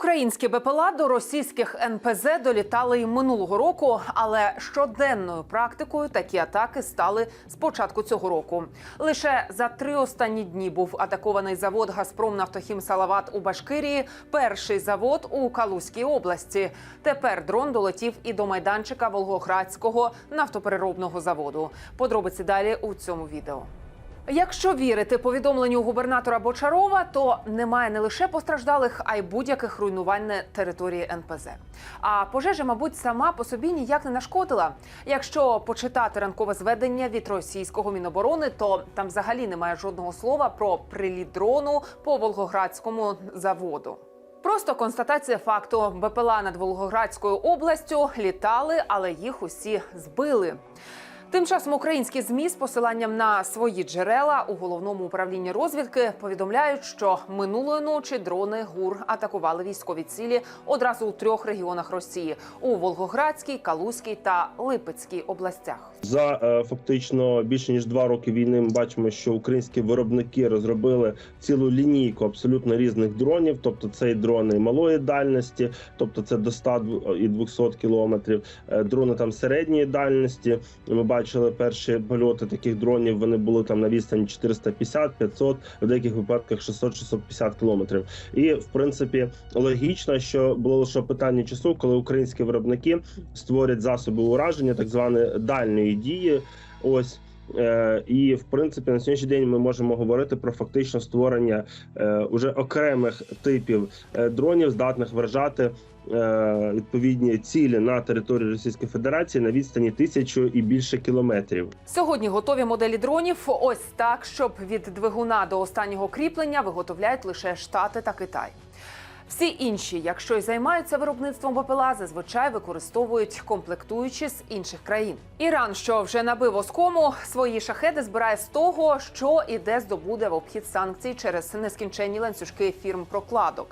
Українські БПЛА до російських НПЗ долітали й минулого року, але щоденною практикою такі атаки стали з початку цього року. Лише за три останні дні був атакований завод Газпром Нафтохім Салават у Башкирії, перший завод у Калузькій області. Тепер дрон долетів і до майданчика Волгоградського нафтопереробного заводу. Подробиці далі у цьому відео. Якщо вірити повідомленню губернатора Бочарова, то немає не лише постраждалих, а й будь-яких руйнувань на території НПЗ. А пожежа, мабуть, сама по собі ніяк не нашкодила. Якщо почитати ранкове зведення від російського міноборони, то там взагалі немає жодного слова про приліт дрону по Волгоградському заводу. Просто констатація факту: БПЛА над Волгоградською областю літали, але їх усі збили. Тим часом українські змі з посиланням на свої джерела у головному управлінні розвідки повідомляють, що минулої ночі дрони ГУР атакували військові цілі одразу у трьох регіонах Росії у Волгоградській, Калузькій та Липецькій областях. За е, фактично більше ніж два роки війни ми бачимо, що українські виробники розробили цілу лінійку абсолютно різних дронів. Тобто це і дрони малої дальності, тобто це до 100 і 200 кілометрів, е, дрони там середньої дальності. Ми бачили перші польоти таких дронів. Вони були там на відстані 450-500, в деяких випадках 600-650 кілометрів. І в принципі логічно, що було лише питання часу, коли українські виробники створять засоби ураження, так званої дальньої дії. Ось. Е, і в принципі на сьогоднішній день ми можемо говорити про фактично створення е, уже окремих типів е, дронів, здатних вражати відповідні цілі на території Російської Федерації на відстані тисячу і більше кілометрів. Сьогодні готові моделі дронів ось так, щоб від двигуна до останнього кріплення виготовляють лише Штати та Китай. Всі інші, якщо й займаються виробництвом БПЛА, зазвичай використовують комплектуючі з інших країн. Іран, що вже набив оскому, свої шахеди збирає з того, що і де здобуде в обхід санкцій через нескінченні ланцюжки фірм прокладок.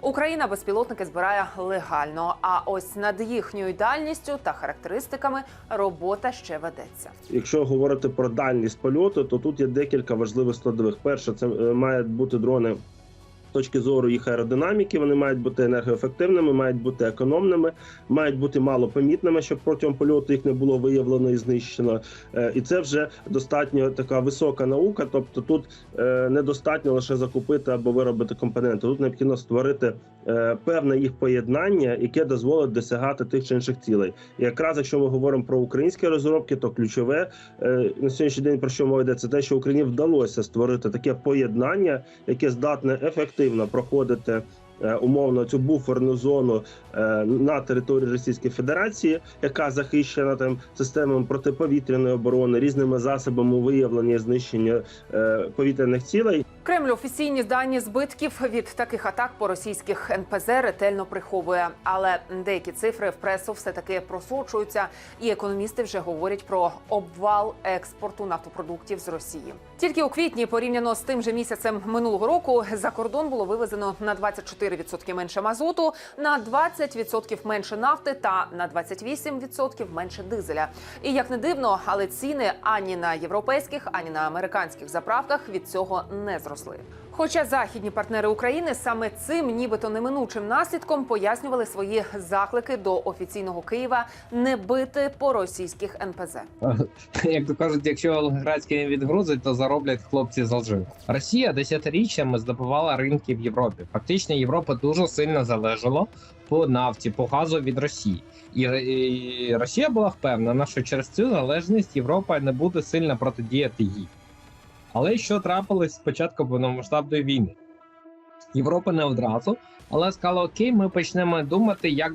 Україна безпілотники збирає легально. А ось над їхньою дальністю та характеристиками робота ще ведеться. Якщо говорити про дальність польоту, то тут є декілька важливих складових. Перше, це е, мають бути дрони. Точки зору їх аеродинаміки, вони мають бути енергоефективними, мають бути економними, мають бути малопомітними, щоб протягом польоту їх не було виявлено і знищено. Е, І це вже достатньо така висока наука. Тобто тут е, недостатньо лише закупити або виробити компоненти. Тут необхідно створити е, певне їх поєднання, яке дозволить досягати тих чи інших цілей. І якраз якщо ми говоримо про українські розробки, то ключове на сьогоднішній день про що мова йде, це те, що Україні вдалося створити таке поєднання, яке здатне ефективно проходити. е, Умовно цю буферну зону е, на території Російської Федерації, яка захищена там системами протиповітряної оборони, різними засобами виявлення і знищення е, повітряних цілей. Кремль офіційні дані збитків від таких атак по російських НПЗ ретельно приховує, але деякі цифри в пресу все таки просочуються, і економісти вже говорять про обвал експорту нафтопродуктів з Росії. Тільки у квітні, порівняно з тим же місяцем минулого року, за кордон було вивезено на 24% менше мазуту, на 20% менше нафти та на 28% менше дизеля. І як не дивно, але ціни ані на європейських, ані на американських заправках від цього не зросли. Хоча західні партнери України саме цим, нібито неминучим наслідком, пояснювали свої заклики до офіційного Києва не бити по російських НПЗ. Як то кажуть, якщо Волгоградський не відгрузить, то зароблять хлопці з Алжиру. Росія десятиріччями здобувала ринки в Європі. Фактично, Європа дуже сильно залежала по нафті, по газу від Росії. І Росія була впевнена, що через цю залежність Європа не буде сильно протидіяти їй. Але що трапилось з початку повномасштабної війни? Європа не одразу, але сказала: Окей, ми почнемо думати, як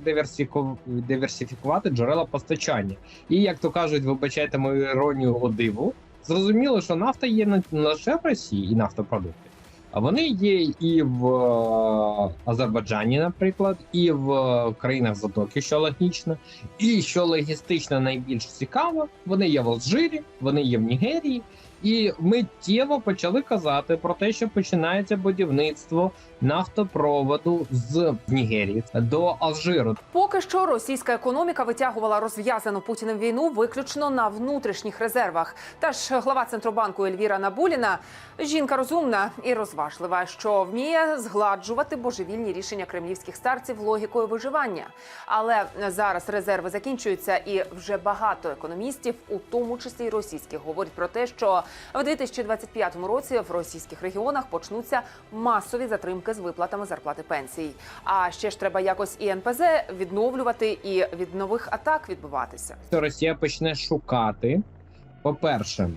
диверсифікувати джерела постачання. І як то кажуть, вибачайте мою іронію годиву. Зрозуміло, що нафта є не не лише в Росії і нафтопродукти, а вони є і в е, Азербайджані, наприклад, і в е, країнах Затоки, що логічно, і що логістично найбільш цікаво, вони є в Алжирі, вони є в Нігерії. І миттєво почали казати про те, що починається будівництво нафтопроводу з Нігерії до Алжиру. Поки що російська економіка витягувала розв'язану путіним війну виключно на внутрішніх резервах. Та ж глава центробанку Ельвіра Набуліна жінка розумна і розважлива, що вміє згладжувати божевільні рішення кремлівських старців логікою виживання. Але зараз резерви закінчуються, і вже багато економістів, у тому числі й російських, говорять про те, що в 2025 році в російських регіонах почнуться масові затримки з виплатами зарплати пенсій. А ще ж треба якось і НПЗ відновлювати і від нових атак відбуватися. Росія почне шукати, по-перше,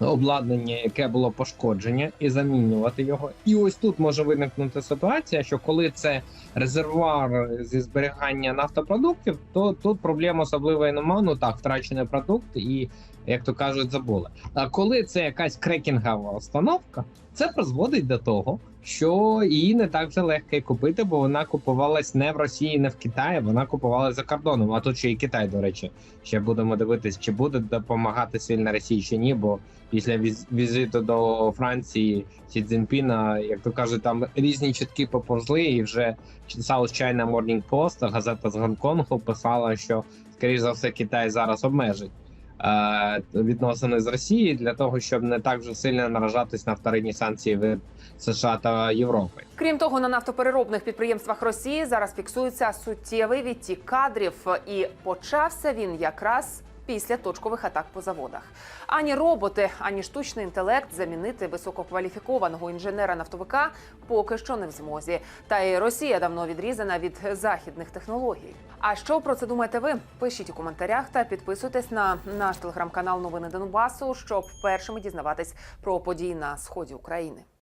обладнання, яке було пошкодження, і замінювати його. І ось тут може виникнути ситуація, що коли це резервуар зі зберігання нафтопродуктів, то тут проблем особливої нема. Ну так, втрачений продукт, і як то кажуть, забули. А коли це якась крекінгова установка, це призводить до того. Що її не так вже легко купити, бо вона купувалась не в Росії, не в Китаї, вона купувалась за кордоном. А тут ще і Китай, до речі, ще будемо дивитись, чи буде допомагати сильно Росії чи ні. Бо після віз- візиту до Франції Сі Цзіньпіна, як то кажуть, там різні чутки поповзли, і вже South China Morning Post, газета з Гонконгу, писала, що скоріш за все Китай зараз обмежить. Е, Відносини з Росією для того, щоб не так вже сильно наражатись на вторинні санкції від США та Європи. Крім того, на нафтопереробних підприємствах Росії зараз фіксується суттєвий відтік кадрів, і почався він якраз. Після точкових атак по заводах ані роботи, ані штучний інтелект замінити висококваліфікованого інженера-нафтовика поки що не в змозі. Та й Росія давно відрізана від західних технологій. А що про це думаєте ви? Пишіть у коментарях та підписуйтесь на наш телеграм-канал Новини Донбасу, щоб першими дізнаватись про події на сході України.